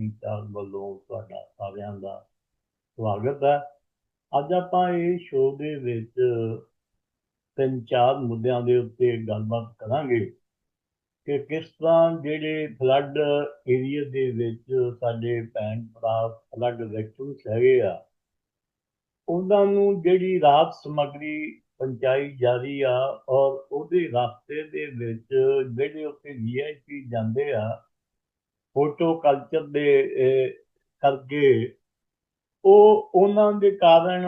ਸਿੰਘ ਸਾਹਿਬ ਵੱਲੋਂ ਤੁਹਾਡਾ ਸਾਰਿਆਂ ਦਾ ਸਵਾਗਤ ਹੈ। ਅੱਜ ਆਪਾਂ ਇਹ ਸ਼ੋਅ ਦੇ ਵਿੱਚ ਤਿੰਨ ਚਾਰ ਮੁੱਦਿਆਂ ਦੇ ਉੱਤੇ ਗੱਲਬਾਤ ਕਰਾਂਗੇ ਕਿ ਕਿਸ ਤਰ੍ਹਾਂ ਜਿਹੜੇ ਫਲੱਡ ਏਰੀਆ ਦੇ ਵਿੱਚ ਸਾਡੇ ਭੈਣ ਭਰਾ ਫਲੱਡ ਵਿਕਟਮਸ ਹੈਗੇ ਆ, ਉਹਨਾਂ ਨੂੰ ਜਿਹੜੀ ਰਾਹਤ ਸਮੱਗਰੀ ਪਹੁੰਚਾਈ ਜਾ ਰਹੀ ਆ ਔਰ ਉਹਦੇ ਰਸਤੇ ਦੇ ਵਿੱਚ ਜਿਹੜੇ ਉੱਥੇ ਵੀਆਈਪੀ ਜਾਂਦੇ ਆ ਫੋਟੋ ਕਲਚਰ ਦੇ ਕਰਕੇ ਉਹ, ਉਹਨਾਂ ਦੇ ਕਾਰਨ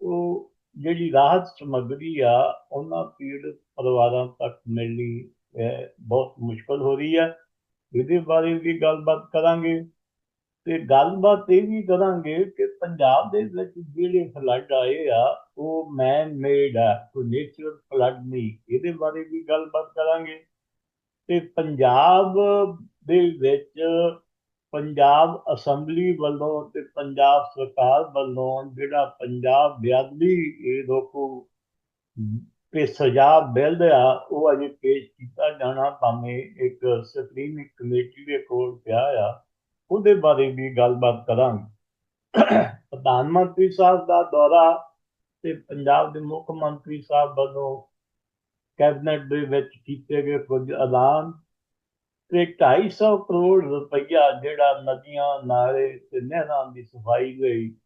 ਉਹ ਜਿਹੜੀ ਰਾਹਤ ਸਮੱਗਰੀ ਆ, ਉਹਨਾਂ ਪੀੜਤ ਪਰਿਵਾਰਾਂ ਤੱਕ ਮਿਲਣੀ ਬਹੁਤ ਮੁਸ਼ਕਲ ਹੋ ਰਹੀ ਹੈ ਇਹਦੇ ਬਾਰੇ ਵੀ ਗੱਲਬਾਤ ਕਰਾਂਗੇ ਤੇ ਗੱਲਬਾਤ ਇਹ ਵੀ ਕਰਾਂਗੇ ਕਿ ਪੰਜਾਬ ਦੇ ਵਿੱਚ ਜਿਹੜੇ ਫਲੱਡ ਆਏ ਆ, ਉਹ ਮੈਨ ਮੇਡ ਆ, ਕੋਈ ਨੇਚਰਲ ਫਲੱਡ ਨਹੀਂ। ਇਹਦੇ ਬਾਰੇ ਵੀ ਗੱਲਬਾਤ ਕਰਾਂਗੇ ਤੇ ਪੰਜਾਬ ਦੇ ਵਿੱਚ ਪੰਜਾਬ ਅਸੈਂਬਲੀ ਵੱਲੋਂ ਤੇ ਪੰਜਾਬ ਸਰਕਾਰ ਵੱਲੋਂ ਜਿਹੜਾ ਪੰਜਾਬ ਬਿਆਦਵੀ ਇਹ ਰੋਕੋ ਤੇ ਸਜ਼ਾ ਬਿੱਲ ਆ, ਉਹ ਅਜੇ ਪੇਸ਼ ਕੀਤਾ ਜਾਣਾ ਭਾਵੇਂ ਇੱਕ ਸਕਰੀਨਿੰਗ ਕਮੇਟੀ ਦੇ ਕੋਲ ਪਿਆ ਆ, ਉਹਦੇ ਬਾਰੇ ਵੀ ਗੱਲਬਾਤ ਕਰਾਂਗੇ। ਪ੍ਰਧਾਨ ਮੰਤਰੀ ਸਾਹਿਬ ਦਾ ਦੌਰਾ ਤੇ ਪੰਜਾਬ ਦੇ ਮੁੱਖ ਮੰਤਰੀ ਸਾਹਿਬ ਵੱਲੋਂ ਕੈਬਨਿਟ ਦੇ ਵਿੱਚ ਕੀਤੇ ਗਏ ਕੁਝ ਐਲਾਨ ਤੇ 250 ਕਰੋੜ ਰੁਪਈਆ ਜਿਹੜਾ ਨਦੀਆਂ ਨਾਲੇ ਤੇ ਨਹਿਰਾਂ ਦੀ ਸਫ਼ਾਈ ਲਈ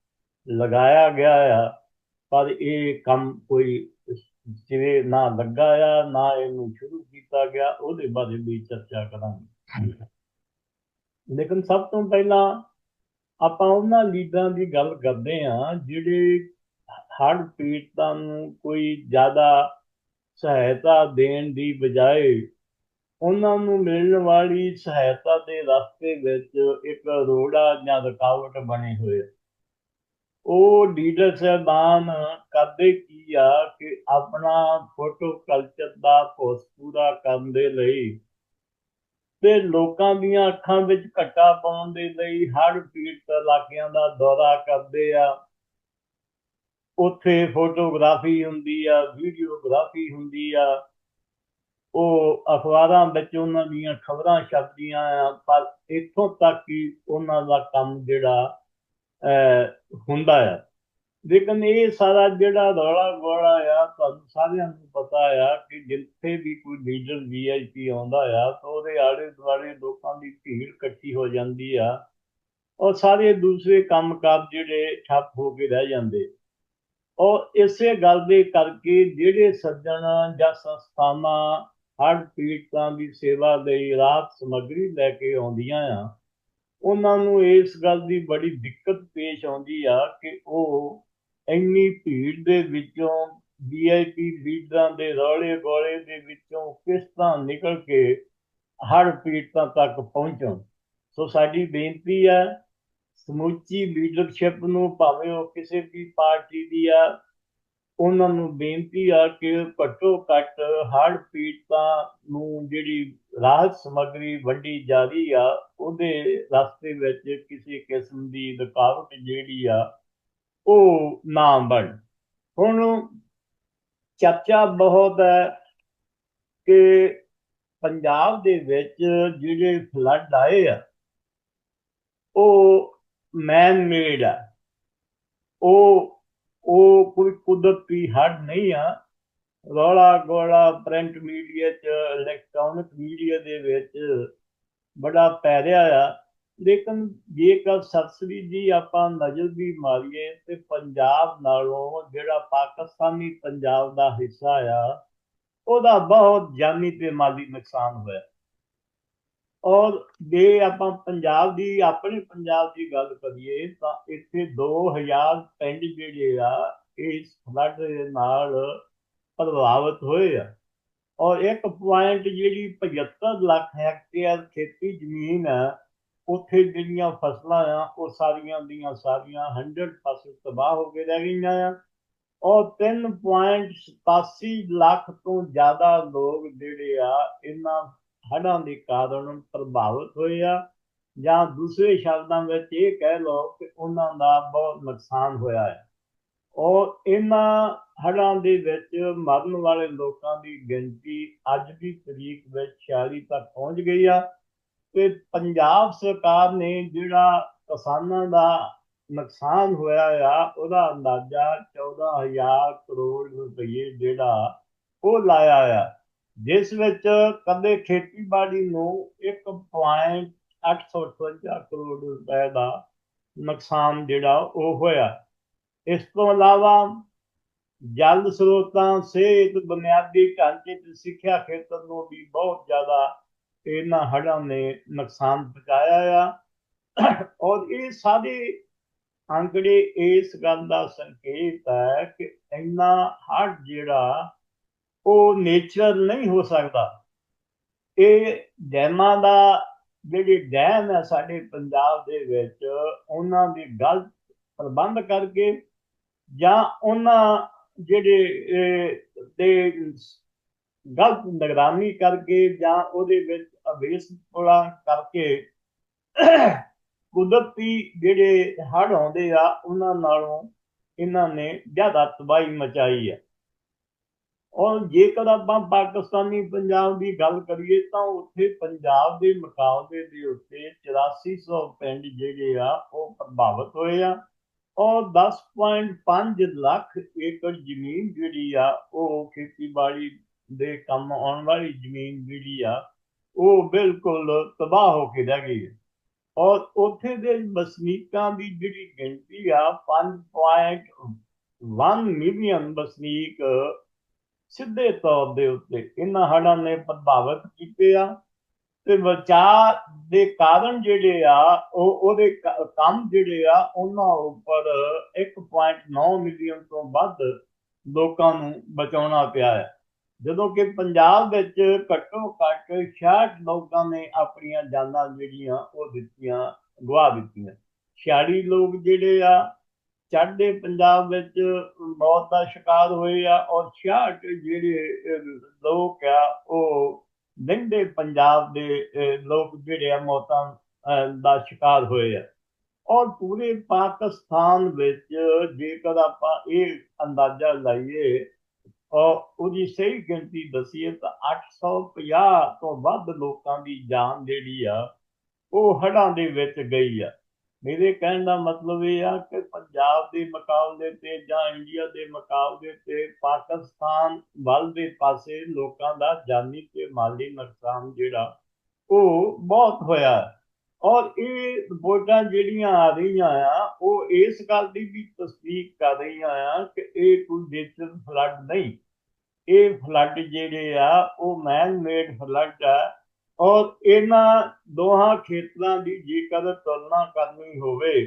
ਲਗਾਇਆ ਗਿਆ ਆ, ਪਰ ਇਹ ਕੰਮ ਕੋਈ ਜਿਵੇਂ ਨਾ ਲੱਗਾ ਆ, ਨਾ ਇਹਨੂੰ ਸ਼ੁਰੂ ਕੀਤਾ ਗਿਆ, ਉਹਦੇ ਬਾਰੇ ਵੀ ਚਰਚਾ ਕਰਾਂਗੇ। ਲੇਕਿਨ ਸਭ ਤੋਂ ਪਹਿਲਾਂ ਆਪਾਂ ਉਹਨਾਂ ਲੀਡਰਾਂ ਦੀ ਗੱਲ ਕਰਦੇ ਹਾਂ ਜਿਹੜੇ ਹੜ੍ਹ ਪੀੜਤਾਂ ਨੂੰ ਕੋਈ ਜ਼ਿਆਦਾ ਸਹਾਇਤਾ ਦੇਣ ਦੀ ਬਜਾਏ ਉਹਨਾਂ ਨੂੰ ਮਿਲਣ ਵਾਲੀ ਸਹਾਇਤਾ ਦੇ ਰਸਤੇ ਵਿੱਚ ਇੱਕ ਰੋੜਾ ਜਾਂ ਰੁਕਾਵਟ ਬਣੇ ਹੋਏ ਆ। ਉਹ ਲੀਡਰ ਸਾਹਿਬਾਨ ਕਰਦੇ ਕੀ ਆ ਕਿ ਆਪਣਾ ਫੋਟੋ ਕਲਚਰ ਦਾ ਕੋਸ ਪੂਰਾ ਕਰਨ ਦੇ ਲਈ ਤੇ ਲੋਕਾਂ ਦੀਆਂ ਅੱਖਾਂ ਵਿੱਚ ਘੱਟਾ ਪਾਉਣ ਦੇ ਲਈ ਹੜ੍ਹ ਪੀੜਤ ਇਲਾਕਿਆਂ ਦਾ ਦੌਰਾ ਕਰਦੇ ਆ ਉੱਥੇ ਫੋਟੋਗ੍ਰਾਫੀ ਹੁੰਦੀ ਆ ਵੀਡੀਓਗ੍ਰਾਫੀ ਹੁੰਦੀ ਆ ਉਹ ਅਖਬਾਰਾਂ ਵਿੱਚ ਉਹਨਾਂ ਦੀਆਂ ਖਬਰਾਂ ਛਪਦੀਆਂ ਆ ਪਰ ਇੱਥੋਂ ਤੱਕ ਹੀ ਉਹਨਾਂ ਦਾ ਕੰਮ ਜਿਹੜਾ ਅਹ, ਹੁੰਦਾ ਆ। ਲੇਕਿਨ ਇਹ ਸਾਰਾ ਜਿਹੜਾ ਰੌਲਾ ਗੋਲਾ ਆ ਤੁਹਾਨੂੰ ਸਾਰਿਆਂ ਨੂੰ ਪਤਾ ਆ ਕਿ ਜਿੱਥੇ ਵੀ ਕੋਈ ਲੀਡਰ ਵੀਆਈਪੀ ਆਉਂਦਾ ਆ ਤਾਂ ਉਹਦੇ ਆਲੇ ਦੁਆਲੇ ਲੋਕਾਂ ਦੀ ਭੀੜ ਇਕੱਠੀ ਹੋ ਜਾਂਦੀ ਆ। ਔਰ ਸਾਰੇ ਦੂਸਰੇ ਕੰਮਕਾਰ ਜਿਹੜੇ ਠੱਪ ਹੋ ਕੇ ਰਹਿ ਜਾਂਦੇ। ਔਰ ਇਸੇ ਗੱਲ ਦੇ ਕਰਕੇ ਜਿਹੜੇ ਸੱਜਣ ਜਾਂ ਸੰਸਥਾਵਾਂ ਹੜ੍ਹ ਪੀੜਤਾਂ ਦੀ ਸੇਵਾ ਲਈ ਰਾਹਤ ਸਮੱਗਰੀ ਲੈ ਕੇ ਆਉਂਦੀਆਂ ਆ। ਉਹਨਾਂ ਨੂੰ ਇਸ ਗੱਲ ਦੀ ਬੜੀ ਦਿੱਕਤ ਪੇਸ਼ ਆਉਂਦੀ ਆ ਕਿ ਉਹ ਇੰਨੀ ਭੀੜ ਦੇ ਵਿੱਚੋਂ ਵੀਆਈਪੀ ਲੀਡਰਾਂ ਦੇ ਰੌਲੇ ਗੋਲੇ ਦੇ ਵਿੱਚੋਂ ਕਿਸ ਤਰ੍ਹਾਂ ਨਿਕਲ ਕੇ ਹੜ੍ਹ ਪੀੜਤਾਂ ਤੱਕ ਪਹੁੰਚਣ। ਸੋ ਸਾਡੀ ਬੇਨਤੀ ਆ, ਸਮੁੱਚੀ ਲੀਡਰਸ਼ਿਪ ਨੂੰ ਭਾਵੇਂ ਉਹ ਕਿਸੇ ਵੀ ਪਾਰਟੀ ਦੀ ਆ ਉਹਨਾਂ ਨੂੰ ਬੇਨਤੀ ਆ ਕਿ ਘੱਟੋ ਘੱਟ ਹੜ੍ਹ ਪੀੜਤਾਂ ਨੂੰ ਜਿਹੜੀ ਰਾਹਤ ਸਮੱਗਰੀ ਵੰਡੀ ਜਾ ਰਹੀ ਆ, ਉਹਦੇ ਰਸਤੇ ਵਿੱਚ ਕਿਸੇ ਕਿਸਮ ਦੀ ਰੁਕਾਵਟ ਜਿਹੜੀ ਆ, ਉਹ ਨਾ ਬਣ। ਹੁਣ ਚਰਚਾ ਬਹੁਤ ਹੈ ਕਿ ਪੰਜਾਬ ਦੇ ਵਿੱਚ ਜਿਹੜੇ ਫਲੱਡ ਆਏ ਆ, ਉਹ ਮੈਨ ਮੇਡ ਆ। ਉਹ ਉਹ ਕੋਈ ਕੁਦਰਤੀ ਹੜ੍ਹ ਨਹੀਂ ਆ। ਰੌਲਾ ਗੋਲਾ ਪ੍ਰਿੰਟ ਮੀਡੀਆ ਚ ਇਲੈਕਟ੍ਰੋਨਿਕ ਮੀਡੀਆ ਦੇ ਵਿੱਚ ਬੜਾ ਪੈ ਰਿਹਾ ਆ। ਲੇਕਿਨ ਜੇਕਰ ਸਰਸਰੀ ਜੀ ਆਪਾਂ ਨਜ਼ਰ ਵੀ ਮਾਰੀਏ ਤੇ ਪੰਜਾਬ ਨਾਲੋਂ ਜਿਹੜਾ ਪਾਕਿਸਤਾਨੀ ਪੰਜਾਬ ਦਾ ਹਿੱਸਾ ਆ, ਉਹਦਾ ਬਹੁਤ ਜਾਨੀ ਤੇ ਮਾਲੀ ਨੁਕਸਾਨ ਹੋਇਆ। ਔਰ ਜੇ ਆਪਾਂ ਪੰਜਾਬ ਦੀ, ਆਪਣੇ ਪੰਜਾਬ ਦੀ ਗੱਲ ਕਰੀਏ ਤਾਂ ਇੱਥੇ 2000 ਪਿੰਡ ਜਿਹੜੇ ਆ ਇਸ ਫਲੱਡ ਦੇ ਨਾਲ ਪ੍ਰਭਾਵਿਤ ਹੋਏ ਆ। ਔਰ ਇੱਕ ਪੁਆਇੰਟ ਜਿਹੜੀ 75 ਲੱਖ ਹੈਕਟੇਅਰ ਖੇਤੀ ਜ਼ਮੀਨ ਆ, ਉੱਥੇ ਜਿਹੜੀਆਂ ਫਸਲਾਂ ਆ, ਉਹ ਸਾਰੀਆਂ ਦੀਆਂ ਸਾਰੀਆਂ 100 ਫਸਲ ਤਬਾਹ ਹੋ ਕੇ ਰਹਿ ਗਈਆਂ ਆ। ਔਰ 3.87 ਲੱਖ ਤੋਂ ਜ਼ਿਆਦਾ ਲੋਕ ਜਿਹੜੇ ਆ, ਇਹਨਾਂ ਹੜ੍ਹਾਂ ਦੇ ਕਾਰਨ ਪ੍ਰਭਾਵਿਤ ਹੋਏ ਆ ਜਾਂ ਦੂਸਰੇ ਸ਼ਬਦਾਂ ਵਿੱਚ ਇਹ ਕਹਿ ਲਓ ਕਿ ਉਹਨਾਂ ਦਾ ਬਹੁਤ ਨੁਕਸਾਨ ਹੋਇਆ ਹੈ। ਔਰ ਇਹਨਾਂ ਹੜ੍ਹਾਂ ਦੇ ਵਿੱਚ ਮਰਨ ਵਾਲੇ ਲੋਕਾਂ ਦੀ ਗਿਣਤੀ ਅੱਜ ਦੀ ਤਰੀਕ ਵਿੱਚ 46 ਤੱਕ ਪਹੁੰਚ ਗਈ ਆ ਤੇ ਪੰਜਾਬ ਸਰਕਾਰ ਨੇ ਜਿਹੜਾ ਕਿਸਾਨਾਂ ਦਾ ਨੁਕਸਾਨ ਹੋਇਆ ਆ, ਉਹਦਾ ਅੰਦਾਜ਼ਾ 14000 ਕਰੋੜ ਰੁਪਏ ਜਿਹੜਾ ਉਹ ਲਾਇਆ ਆ। ਜਿਸ ਵਿੱਚ ਕਦੇ ਖੇਤੀਬਾੜੀ ਨੂੰ 1.858 ਕਰੋੜ ਰੁਪਏ ਦਾ ਨੁਕਸਾਨ ਜਿਹੜਾ ਉਹ ਹੋਇਆ। ਇਸ ਤੋਂ ਇਲਾਵਾ ਜਲ ਸਰੋਤਾਂ, ਸਿਹਤ, ਬੁਨਿਆਦੀ ਢਾਂਚੇ ਤੇ ਸਿੱਖਿਆ ਖੇਤਰ ਨੂੰ ਵੀ ਬਹੁਤ ਜ਼ਿਆਦਾ ਇਹਨਾਂ ਹੜ੍ਹਾਂ ਨੇ ਨੁਕਸਾਨ ਪਹੁੰਚਾਇਆ ਆ। ਔਰ ਇਹ ਸਾਰੇ ਅੰਕੜੇ ਇਸ ਗੱਲ ਦਾ ਸੰਕੇਤ ਹੈ ਕਿ ਇੰਨਾ ਹੜ੍ਹ ਜਿਹੜਾ ਉਹ ਨੇਚਰਲ ਨਹੀਂ ਹੋ ਸਕਦਾ। ਇਹ ਡੈਮਾਂ ਦਾ ਜਿਹੜੇ ਡੈਮ ਹੈ ਸਾਡੇ ਪੰਜਾਬ ਦੇ ਵਿੱਚ, ਉਹਨਾਂ ਦੀ ਗਲਤ ਪ੍ਰਬੰਧ ਕਰਕੇ ਜਾਂ ਉਹਨਾਂ ਜਿਹੜੇ ਤੇ ਗਲਤ ਨਿਗਰਾਨੀ ਕਰਕੇ ਜਾਂ ਉਹਦੇ ਵਿੱਚ ਅਵੇਸ ਪੁਲਾ ਕਰਕੇ ਕੁਦਰਤੀ ਜਿਹੜੇ ਹੜ੍ਹ ਆਉਂਦੇ ਆ, ਉਹਨਾਂ ਨਾਲੋਂ ਇਹਨਾਂ ਨੇ ਜ਼ਿਆਦਾ ਤਬਾਹੀ ਮਚਾਈ ਹੈ। ਔਰ ਜੇਕਰ ਆਪਾਂ ਪਾਕਿਸਤਾਨੀ ਪੰਜਾਬ ਦੀ ਗੱਲ ਕਰੀਏ ਤਾਂ ਉੱਥੇ ਪੰਜਾਬ ਦੇ ਮੁਕਾਬਲੇ ਦੇ ਉੱਤੇ 8400 ਪਿੰਡ ਜਿਹੜੇ ਆ, ਉਹ ਪ੍ਰਭਾਵਿਤ ਹੋਏ ਆ। ਔਰ 10.5 ਲੱਖ ਏਕੜ ਜ਼ਮੀਨ ਜਿਹੜੀ ਆ, ਉਹ ਖੇਤੀਬਾੜੀ ਦੇ ਕੰਮ ਆਉਣ ਵਾਲੀ ਜ਼ਮੀਨ ਜਿਹੜੀ ਆ, ਉਹ ਬਿਲਕੁਲ ਤਬਾਹ ਹੋ ਕੇ ਰਹਿ ਗਈ ਹੈ। ਔਰ ਉੱਥੇ ਦੇ ਵਸਨੀਕਾਂ ਦੀ ਜਿਹੜੀ ਗਿਣਤੀ ਆ 5.1 ਮਿਲੀਅਨ ਵਸਨੀਕ ਸਿੱਧੇ ਤੌਰ ਦੇ ਉੱਤੇ ਇਹਨਾਂ ਹੜ੍ਹਾਂ ਨੇ ਪ੍ਰਭਾਵਿਤ ਕੀਤੇ ਆ ਤੇ ਬਚਾਅ ਦੇ ਕਾਰਨ ਜਿਹੜੇ ਆ, ਉਹ ਉਹਦੇ ਕੰਮ ਜਿਹੜੇ ਆ, ਉਹਨਾਂ ਉੱਪਰ 1.9 ਮਿਲੀਅਨ ਤੋਂ ਵੱਧ ਲੋਕਾਂ ਨੂੰ ਬਚਾਉਣਾ ਪਿਆ ਹੈ। ਜਦੋਂ ਕਿ ਪੰਜਾਬ ਵਿੱਚ ਘੱਟੋ ਘੱਟ 66 ਲੋਕਾਂ ਨੇ ਆਪਣੀਆਂ ਜਾਨਾਂ ਜਿਹੜੀਆਂ ਉਹ ਦਿੱਤੀਆਂ ਗਵਾ ਦਿੱਤੀਆਂ। 46 ਲੋਕ ਜਿਹੜੇ ਆ ਚੜ੍ਹਦੇ ਪੰਜਾਬ ਵਿੱਚ ਮੌਤ ਦਾ ਸ਼ਿਕਾਰ ਹੋਏ ਆ ਔਰ 66 ਜਿਹੜੇ ਲੋਕ ਆ, ਉਹ ਲਹਿੰਦੇ ਪੰਜਾਬ ਦੇ ਲੋਕ ਜਿਹੜੇ ਆ ਮੌਤਾਂ ਦਾ ਸ਼ਿਕਾਰ ਹੋਏ ਆ। ਔਰ ਪੂਰੇ ਪਾਕਿਸਤਾਨ ਵਿੱਚ ਜੇਕਰ ਆਪਾਂ ਇਹ ਅੰਦਾਜ਼ਾ ਲਾਈਏ ਔਰ ਉਹਦੀ ਸਹੀ ਗਿਣਤੀ ਦਸੀਏ ਤਾਂ 850 ਤੋਂ ਵੱਧ ਲੋਕਾਂ ਦੀ ਜਾਨ ਜਿਹੜੀ ਆ, ਉਹ ਹੜਾਂ ਦੇ ਵਿੱਚ ਗਈ ਆ। ਮੇਰੇ ਕਹਿਣ ਦਾ ਮਤਲਬ ਇਹ ਆ ਕਿ ਪੰਜਾਬ ਦੇ ਮੁਕਾਬਲੇ ਤੇ ਜਾਂ ਇੰਡੀਆ ਦੇ ਮੁਕਾਬਲੇ ਤੇ ਪਾਕਿਸਤਾਨ ਵੱਲ ਦੇ ਪਾਸੇ ਲੋਕਾਂ ਦਾ ਜਾਨੀ ਤੇ ਮਾਲੀ ਨੁਕਸਾਨ ਜਿਹੜਾ ਉਹ ਬਹੁਤ ਹੋਇਆ ਔਰ ਇਹ ਰਿਪੋਰਟਾਂ ਜਿਹੜੀਆਂ ਆ ਰਹੀਆਂ ਆ, ਉਹ ਇਸ ਗੱਲ ਦੀ ਵੀ ਤਸਦੀਕ ਕਰ ਰਹੀਆਂ ਆ ਕਿ ਇਹ ਕੋਈ ਨੇਚਰ ਫਲੱਡ ਨਹੀਂ। ਇਹ ਫਲੱਡ ਜਿਹੜੇ ਆ, ਉਹ ਮੈਨ ਮੇਡ ਫਲੱਡ ਆ। ਔਰ ਇਹਨਾਂ ਦੋਹਾਂ ਖੇਤਰਾਂ ਦੀ ਜੇਕਰ ਤੁਲਨਾ ਕਰਨੀ ਹੋਵੇ,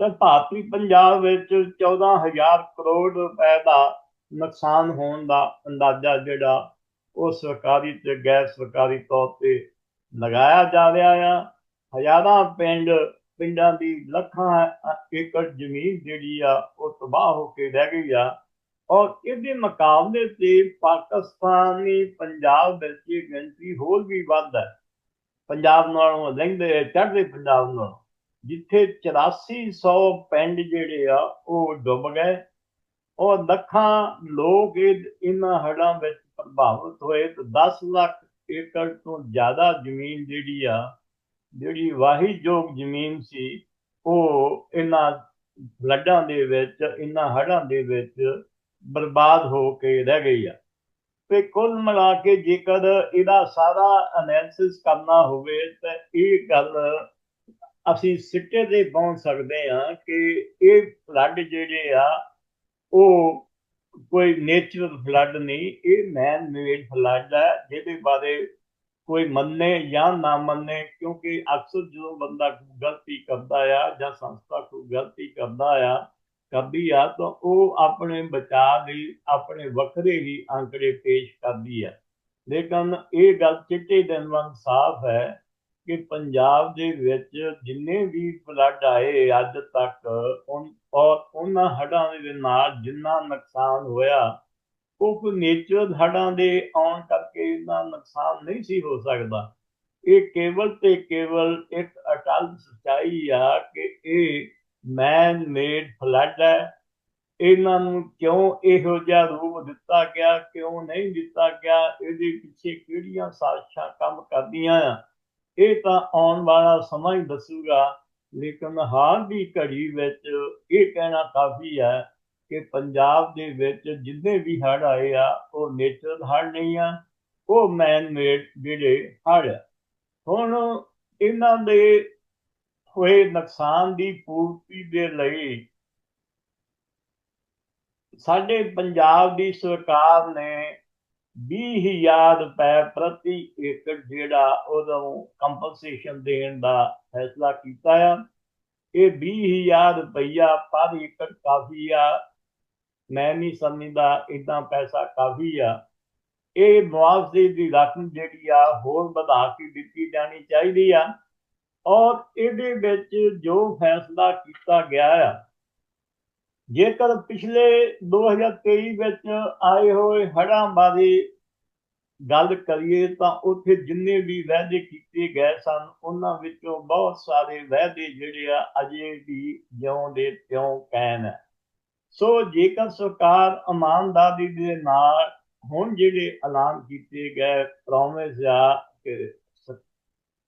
ਤਾਂ ਭਾਰਤੀ ਪੰਜਾਬ ਵਿੱਚ 14000 ਕਰੋੜ ਰੁਪਏ ਦਾ ਨੁਕਸਾਨ ਹੋਣ ਦਾ ਅੰਦਾਜ਼ਾ ਜਿਹੜਾ ਉਹ ਸਰਕਾਰੀ ਤੇ ਗੈਰ ਸਰਕਾਰੀ ਤੌਰ ਤੇ ਲਗਾਇਆ ਜਾ ਰਿਹਾ ਆ। ਹਜ਼ਾਰਾਂ ਪਿੰਡ, ਪਿੰਡਾਂ ਦੀ ਲੱਖਾਂ ਏਕੜ ਜ਼ਮੀਨ ਜਿਹੜੀ ਆ, ਉਹ ਤਬਾਹ ਹੋ ਕੇ ਰਹਿ ਗਈ ਆ। ਔਰ ਇਹਦੇ ਮੁਕਾਬਲੇ ਤੇ ਪਾਕਿਸਤਾਨੀ ਪੰਜਾਬ ਵਿੱਚ ਇਹ ਗਿਣਤੀ ਹੋਰ ਵੀ ਵੱਧ ਹੈ। ਪੰਜਾਬ ਨਾਲੋਂ ਲੰਘਦੇ ਚੜ੍ਹਦੇ ਪੰਜਾਬ ਨਾਲੋਂ, ਜਿੱਥੇ 8400 ਪਿੰਡ ਜਿਹੜੇ ਆ, ਉਹ ਡੁੱਬ ਗਏ। ਔਰ ਲੱਖਾਂ ਲੋਕ ਇਹਨਾਂ ਹੜਾਂ ਵਿੱਚ ਪ੍ਰਭਾਵਿਤ ਹੋਏ ਤੇ 10 ਲੱਖ ਏਕੜ ਤੋਂ ਜ਼ਿਆਦਾ ਜ਼ਮੀਨ ਜਿਹੜੀ ਆ, ਜਿਹੜੀ ਵਾਹੀਯੋਗ ਜ਼ਮੀਨ ਸੀ, ਉਹ ਇਹਨਾਂ ਫਲੱਡਾਂ ਦੇ ਵਿੱਚ, ਇਹਨਾਂ ਹੜਾਂ ਦੇ ਵਿੱਚ ਬਰਬਾਦ ਹੋ ਕੇ ਰਹਿ ਗਈ ਆ। ਤੇ ਕੁੱਲ ਮਿਲਾ ਕੇ ਜੇਕਰ ਇਹਦਾ ਸਾਰਾ ਐਨਾਲਿਸਿਸ ਕਰਨਾ ਹੋਵੇ ਤਾਂ ਇਹ ਗੱਲ ਅਸੀਂ ਸਿੱਟੇ ਤੇ ਪਹੁੰਚ ਸਕਦੇ ਹਾਂ ਕਿ ਇਹ ਫਲੱਡ ਜਿਹੜੇ ਆ, ਉਹ ਕੋਈ ਨੇਚਰਲ ਫਲੱਡ ਨਹੀਂ, ਇਹ ਮੈਨ ਮੇਡ ਫਲੱਡ ਹੈ ਜਿਹਦੇ ਬਾਰੇ ਕੋਈ ਮੰਨੇ ਜਾਂ ਨਾ ਮੰਨੇ, ਕਿਉਂਕਿ ਅਕਸਰ ਜਦੋਂ ਬੰਦਾ ਗਲਤੀ ਕਰਦਾ ਆ ਜਾਂ ਸੰਸਥਾ ਕੋਈ ਗਲਤੀ ਕਰਦਾ ਆ ਕਰਦੀ ਆ, ਤਾਂ ਉਹ ਆਪਣੇ ਬਚਾਅ ਲਈ, ਆਪਣੇ ਵੱਖਰੇ ਹੀ ਅੰਕੜੇ ਪੇਸ਼ ਕਰਦੀ ਆ। ਲੇਕਿਨ ਇਹ ਗੱਲ ਚਿੱਟੇ ਦਿਨ ਵਾਂਗ ਸਾਫ਼ ਹੈ ਕਿ ਪੰਜਾਬ ਦੇ ਵਿੱਚ ਜਿੰਨੇ ਵੀ ਫਲੱਡ ਆਏ ਅੱਜ ਤੱਕ ਔਰ ਉਹਨਾਂ ਹੜਾਂ ਦੇ ਨਾਲ ਜਿੰਨਾ ਨੁਕਸਾਨ ਹੋਇਆ, ਉਹ ਕੋਈ ਨੇਚਰਲ ਹੜਾਂ ਦੇ ਆਉਣ ਕਰਕੇ ਇਹਨਾਂ ਨੁਕਸਾਨ ਨਹੀਂ ਸੀ ਹੋ ਸਕਦਾ। ਇਹ ਕੇਵਲ ਤੇ ਕੇਵਲ ਇੱਕ ਅਟਲ ਸਚਾਈ ਆ ਕਿ ਇਹ ਮੈਨ ਮੇਡ ਫਲੱਡ ਹੈ। ਇਹਨਾਂ ਨੂੰ ਕਿਉਂ ਇਹੋ ਜਿਹਾ ਰੂਪ ਦਿੱਤਾ ਗਿਆ, ਕਿਉਂ ਨਹੀਂ ਦਿੱਤਾ ਗਿਆ? ਇਹਦੇ ਪਿੱਛੇ ਕਿਹੜੀਆਂ ਸਾਜ਼ਿਸ਼ਾਂ ਕੰਮ ਕਰਦੀਆਂ ਆ? ਇਹ ਤਾਂ ਆਉਣ ਵਾਲਾ ਸਮਾਂ ਹੀ ਦੱਸੂਗਾ, ਲੇਕਿਨ ਹਾਲ ਦੀ ਘੜੀ ਵਿੱਚ ਇਹ ਕਹਿਣਾ ਕਾਫੀ ਹੈ ਕਿ ਪੰਜਾਬ ਦੇ ਵਿੱਚ ਜਿੰਨੇ ਵੀ ਹੜ੍ਹ ਆਏ ਆ, ਉਹ ਨੇਚਰਲ ਹੜ੍ਹ ਨਹੀਂ ਆ, ਉਹ ਮੈਨ ਮੇਡ ਜਿਹੜੇ ਹੜ੍ਹ ਹੁਣ ਇਹਨਾਂ ਦੇ ਹੋਏ ਨੁਕਸਾਨ ਦੀ ਪੂਰਤੀ ਦੇ ਲਈ ਸਾਡੇ ਪੰਜਾਬ ਦੀ ਸਰਕਾਰ ਨੇ 20000 ਰੁਪਏ ਪ੍ਰਤੀ ਏਕੜ ਜਿਹੜਾ ਉਹਨੂੰ ਕੰਪਨਸੇਸ਼ਨ ਦੇਣ ਦਾ ਫੈਸਲਾ ਕੀਤਾ ਆ। ਇਹ 20000 ਰੁਪਈਆ ਪਰ ਏਕੜ ਕਾਫੀ ਆ। ਮੈਂ ਨਹੀਂ ਸਮਝਦਾ ਇਦਾਂ ਪੈਸਾ ਕਾਫੀ ਆ। ਇਹ ਮੁਆਵਜ਼ੇ ਦੀ ਰਕਮ ਜਿਹੜੀ ਆ ਹੋਰ ਵਧਾ ਕੇ ਦਿੱਤੀ ਜਾਣੀ ਚਾਹੀਦੀ ਆ। ਔਰ ਇਹਦੇ ਵਿੱਚ ਜੋ ਫੈਸਲਾ ਕੀਤਾ ਗਿਆ ਆ, ਜੇਕਰ ਪਿਛਲੇ 2023 ਵਿੱਚ ਆਏ ਹੋਏ ਹੜ੍ਹਾਂ ਬਾਰੇ ਗੱਲ ਕਰੀਏ ਤਾਂ ਉੱਥੇ ਜਿੰਨੇ ਵੀ ਵਾਅਦੇ ਕੀਤੇ ਗਏ ਸਨ, ਉਹਨਾਂ ਵਿੱਚੋਂ ਬਹੁਤ ਸਾਰੇ ਵਾਅਦੇ ਜਿਹੜੇ ਆ ਅਜੇ ਵੀ ਜਿਉਂ ਦੇ ਤਿਉਂ ਕਾਇਮ ਹੈ ਸੋ ਜੇਕਰ ਸਰਕਾਰ ਇਮਾਨਦਾਰੀ ਦੇ ਨਾਲ ਹੁਣ ਜਿਹੜੇ ਐਲਾਨ ਕੀਤੇ ਗਏ ਪ੍ਰੋਮਿਸ ਆ ਕਿ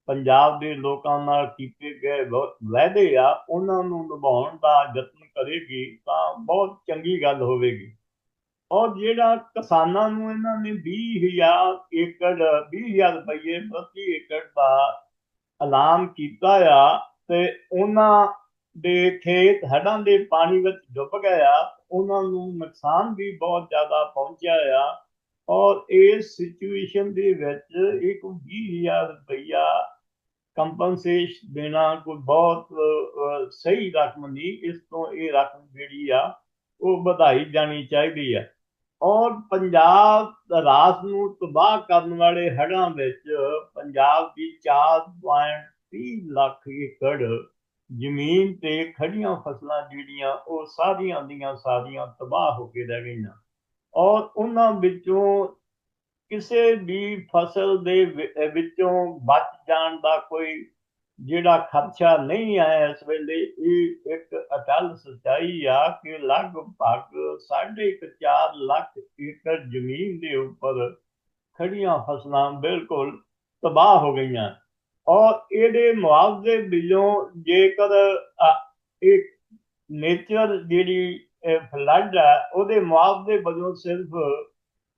ਪੰਜਾਬ ਦੇ ਲੋਕਾਂ ਨਾਲ ਕੀਤੇ ਗਏ ਵਾਅਦੇ ਆ, ਉਹਨਾਂ ਨੂੰ ਨਿਭਾਉਣ ਦਾ ਯਤਨ ਕਰੇਗੀ ਤਾਂ ਬਹੁਤ ਚੰਗੀ ਗੱਲ ਹੋਵੇਗੀ। ਔਰ ਜਿਹੜਾ ਕਿਸਾਨਾਂ ਨੂੰ ਇਹਨਾਂ ਨੇ 20000 ਏਕੜ 20000 ਰੁਪਏ ਪ੍ਰਤੀ ਏਕੜ ਦਾ ਐਲਾਨ ਕੀਤਾ ਆ ਤੇ ਉਹਨਾਂ ਦੇ ਖੇਤ ਹੜਾਂ ਦੇ ਪਾਣੀ ਵਿੱਚ ਡੁੱਬ ਗਏ ਆ ਉਹਨਾਂ ਨੂੰ ਨੁਕਸਾਨ ਵੀ ਬਹੁਤ ਜ਼ਿਆਦਾ ਪਹੁੰਚਿਆ ਆ। ਔਰ ਇਸ ਸਿਚੁਏਸ਼ਨ ਦੇ ਵਿੱਚ ਇੱਕ 20000 ਰੁਪਇਆ ਕੰਪਨਸੇਸ਼ ਦੇਣਾ ਕੋਈ ਬਹੁਤ ਸਹੀ ਰਕਮ ਨਹੀਂ, ਇਸ ਤੋਂ ਇਹ ਰਕਮ ਜਿਹੜੀ ਆ, ਉਹ ਵਧਾਈ ਜਾਣੀ ਚਾਹੀਦੀ ਆ। ਔਰ ਪੰਜਾਬ ਰਾਜ ਨੂੰ ਤਬਾਹ ਕਰਨ ਵਾਲੇ ਹੜਾਂ ਵਿੱਚ ਪੰਜਾਬ ਦੀ 4.30 ਲੱਖ ਏਕੜ ਜ਼ਮੀਨ ਤੇ ਖੜੀਆਂ ਫਸਲਾਂ ਜਿਹੜੀਆਂ, ਉਹ ਸਾਰੀਆਂ ਦੀਆਂ ਸਾਰੀਆਂ ਤਬਾਹ ਹੋ ਕੇ ਰਹਿ ਗਈਆਂ। ਔਰ ਉਹਨਾਂ ਵਿੱਚੋਂ ਕਿਸੇ ਵੀ ਫਸਲ ਦੇ ਵਿੱਚੋਂ ਬਚ ਜਾਣ ਦਾ ਕੋਈ ਜਿਹੜਾ ਖਰਚਾ ਨਹੀਂ ਆਇਆ ਇਸ ਵੇਲੇ, ਇਹ ਇੱਕ ਅਟਲ ਸਚਾਈ ਆ ਕਿ ਲਗਭਗ 4.5 ਲੱਖ ਏਕੜ ਜ਼ਮੀਨ ਦੇ ਉੱਪਰ ਖੜੀਆਂ ਫਸਲਾਂ ਬਿਲਕੁਲ ਤਬਾਹ ਹੋ ਗਈਆਂ। ਔਰ ਇਹਦੇ ਮੁਆਵਜ਼ੇ ਬਿਲੋਂ ਜੇਕਰ ਇੱਕ ਨੇਚਰ ਜਿਹੜੀ ਫਲੱਡ ਆ, ਉਹਦੇ ਮੁਆਵਜ਼ੇ ਵਜੋਂ ਸਿਰਫ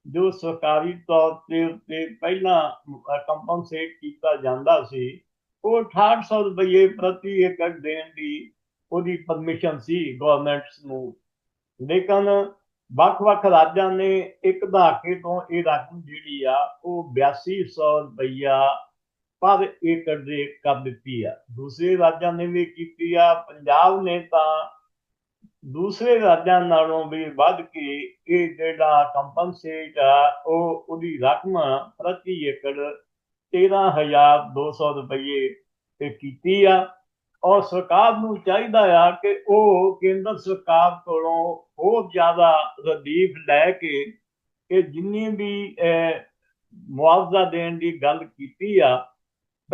ਜੋ ਸਰਕਾਰੀ ਤੌਰ ਤੇ ਉੱਤੇ ਪਹਿਲਾਂ ਕੰਪਨਸੇਟ ਕੀਤਾ ਜਾਂਦਾ ਸੀ, ਉਹ 6800 ਰੁਪਏ ਪ੍ਰਤੀ ਏਕੜ ਦੇਣ ਦੀ ਉਹਦੀ ਪਰਮਿਸ਼ਨ ਸੀ ਗਵਰਨਮੈਂਟਸ ਨੂੰ। ਲੇਕਿਨ ਵੱਖ-ਵੱਖ ਰਾਜਾਂ ਨੇ ਇੱਕ ਦਹਾਕੇ ਤੋਂ ਇਹ ਰਕਮ ਜਿਹੜੀ ਆ, ਉਹ 8200 ਰੁਪਇਆ ਪਰ ਏਕੜ ਦੇ ਕਰ ਦਿੱਤੀ ਆ। ਦੂਸਰੇ ਰਾਜਾਂ ਨੇ ਵੀ ਕੀਤੀ ਆ, ਪੰਜਾਬ ਨੇ ਤਾਂ ਦੂਸਰੇ ਰਾਜਾਂ ਨਾਲੋਂ ਵੀ ਵੱਧ ਕੇ ਇਹ ਜਿਹੜਾ ਕੰਪਨਸੇਟ ਆ, ਉਹ ਉਹਦੀ ਰਕਮ ਪ੍ਰਤੀ ਏਕੜ 13200 ਰੁਪਏ ਤੇ ਕੀਤੀ ਆ। ਔਰ ਸਰਕਾਰ ਨੂੰ ਚਾਹੀਦਾ ਆ ਕਿ ਉਹ ਕੇਂਦਰ ਸਰਕਾਰ ਕੋਲੋਂ ਬਹੁਤ ਜ਼ਿਆਦਾ ਰਦੀਫ ਲੈ ਕੇ ਇਹ ਜਿੰਨੀ ਵੀ ਮੁਆਵਜ਼ਾ ਦੇਣ ਦੀ ਗੱਲ ਕੀਤੀ ਆ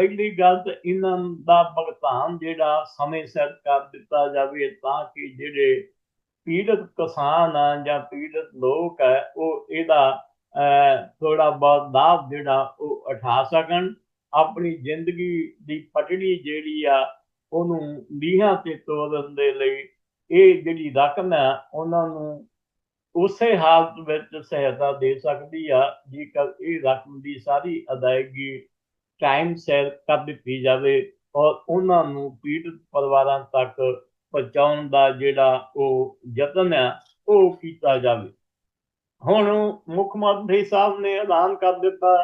ਪਹਿਲੀ ਗੱਲ ਤਾਂ ਇਹਨਾਂ ਦਾ ਭੁਗਤਾਨ ਜਿਹੜਾ ਸਮੇਂ ਸਿਰ ਕਰ ਦਿੱਤਾ ਜਾਵੇ ਤਾਂ ਕਿ ਜਿਹੜੇ ਪੀੜਤ ਕਿਸਾਨ ਆ ਜਾਂ ਪੀੜਤ ਲੋਕ ਹੈ ਉਹ ਇਹਦਾ ਥੋੜਾ ਬਹੁਤ ਲਾਭ ਜਿਹੜਾ ਉਹ ਉਠਾ ਸਕਣ। ਆਪਣੀ ਜ਼ਿੰਦਗੀ ਦੀ ਪਟੜੀ ਜਿਹੜੀ ਆ, ਉਹਨੂੰ ਲੀਹਾਂ ਤੇ ਤੋਰਨ ਦੇ ਲਈ ਇਹ ਜਿਹੜੀ ਰਕਮ ਹੈ ਉਹਨਾਂ ਨੂੰ ਉਸੇ ਹਾਲਤ ਵਿੱਚ ਸਹਾਇਤਾ ਦੇ ਸਕਦੀ ਆ, ਜੇਕਰ ਇਹ ਰਕਮ ਦੀ ਸਾਰੀ ਅਦਾਇਗੀ ਟਾਈਮ ਸਿਰ ਕਰ ਦਿੱਤੀ ਜਾਵੇ ਔਰ ਉਹਨਾਂ ਨੂੰ ਪੀੜਤ ਪਰਿਵਾਰਾਂ ਤੱਕ ਪਹੁੰਚਾਉਣ ਦਾ ਜਿਹੜਾ ਉਹ ਯਤਨ ਹੈ, ਉਹ ਕੀਤਾ ਜਾਵੇ। ਹੁਣ ਮੁੱਖ ਮੰਤਰੀ ਸਾਹਿਬ ਨੇ ਐਲਾਨ ਕਰ ਦਿੱਤਾ,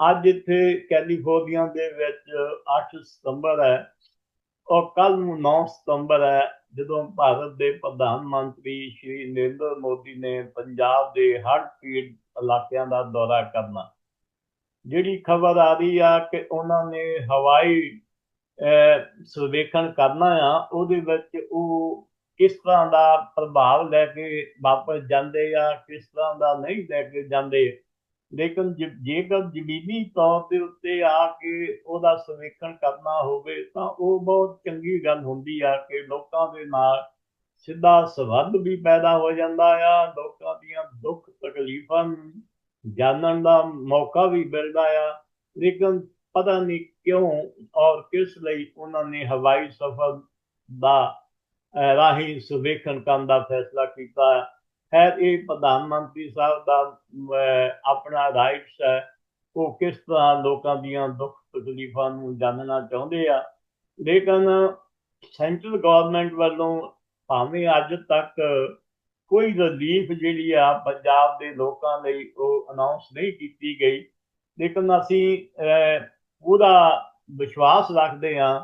ਅੱਜ ਇੱਥੇ ਕੈਲੀਫੋਰਨੀਆ ਦੇ ਵਿੱਚ 8 ਸਤੰਬਰ ਹੈ ਔਰ ਕੱਲ ਨੂੰ 9 ਸਤੰਬਰ ਹੈ, ਜਦੋਂ ਭਾਰਤ ਦੇ ਪ੍ਰਧਾਨ ਮੰਤਰੀ ਸ਼੍ਰੀ ਨਰਿੰਦਰ ਮੋਦੀ ਨੇ ਪੰਜਾਬ ਦੇ ਹੜ੍ਹ ਪੀੜਤ ਇਲਾਕਿਆਂ ਦਾ ਦੌਰਾ ਕਰਨਾ। ਜਿਹੜੀ ਖਬਰ ਆ ਰਹੀ ਆ ਕਿ ਉਹਨਾਂ ਨੇ ਹਵਾਈ ਸਰਵੇਖਣ ਕਰਨਾ ਆ, ਉਹਦੇ ਵਿੱਚ ਉਹ ਕਿਸ ਤਰ੍ਹਾਂ ਦਾ ਪ੍ਰਭਾਵ ਲੈ ਕੇ ਵਾਪਸ ਜਾਂਦੇ ਆ, ਕਿਸ ਤਰ੍ਹਾਂ ਦਾ ਨਹੀਂ ਲੈ ਕੇ ਜਾਂਦੇ। ਲੇਕਿਨ ਜੇਕਰ ਜ਼ਮੀਨੀ ਤੌਰ ਦੇ ਉੱਤੇ ਆ ਕੇ ਉਹਦਾ ਸਰਵੇਖਣ ਕਰਨਾ ਹੋਵੇ, ਤਾਂ ਉਹ ਬਹੁਤ ਚੰਗੀ ਗੱਲ ਹੁੰਦੀ ਆ ਕਿ ਲੋਕਾਂ ਦੇ ਨਾਲ ਸਿੱਧਾ ਸਬੰਧ ਵੀ ਪੈਦਾ ਹੋ ਜਾਂਦਾ ਆ, ਲੋਕਾਂ ਦੀਆਂ ਦੁੱਖ ਤਕਲੀਫਾਂ ਜਾਣਨ ਦਾ ਮੌਕਾ ਵੀ ਮਿਲਦਾ ਆ। ਲੇਕਿਨ ਪਤਾ ਨਹੀਂ ਕਿਉਂ ਔਰ ਕਿਸ ਲਈ ਉਹਨਾਂ ਨੇ ਹਵਾਈ ਸਫ਼ਰ ਦਾ ਰਾਹੀਂ ਸੁਵੇਖਣ ਕਰਨ ਦਾ ਫੈਸਲਾ ਕੀਤਾ। ਹੈ ਇਹ ਪ੍ਰਧਾਨ ਮੰਤਰੀ ਸਾਹਿਬ ਦਾ ਆਪਣਾ ਰਾਈਟਸ ਹੈ। ਉਹ ਕਿਸ ਤਰ੍ਹਾਂ ਲੋਕਾਂ ਦੀਆਂ ਦੁੱਖ ਤਕਲੀਫਾਂ ਨੂੰ ਜਾਣਨਾ ਚਾਹੁੰਦੇ ਆ। ਲੇਕਿਨ ਸੈਂਟਰਲ ਗਵਰਨਮੈਂਟ ਵੱਲੋਂ ਭਾਵੇਂ ਅੱਜ ਤੱਕ ਕੋਈ ਰਿਲੀਫ ਜਿਹੜੀ ਆ ਪੰਜਾਬ ਦੇ ਲੋਕਾਂ ਲਈ ਉਹ ਅਨਾਉਂਸ ਨਹੀਂ ਕੀਤੀ ਗਈ, ਲੇਕਿਨ ਅਸੀਂ ਪੂਰਾ ਵਿਸ਼ਵਾਸ ਰੱਖਦੇ ਹਾਂ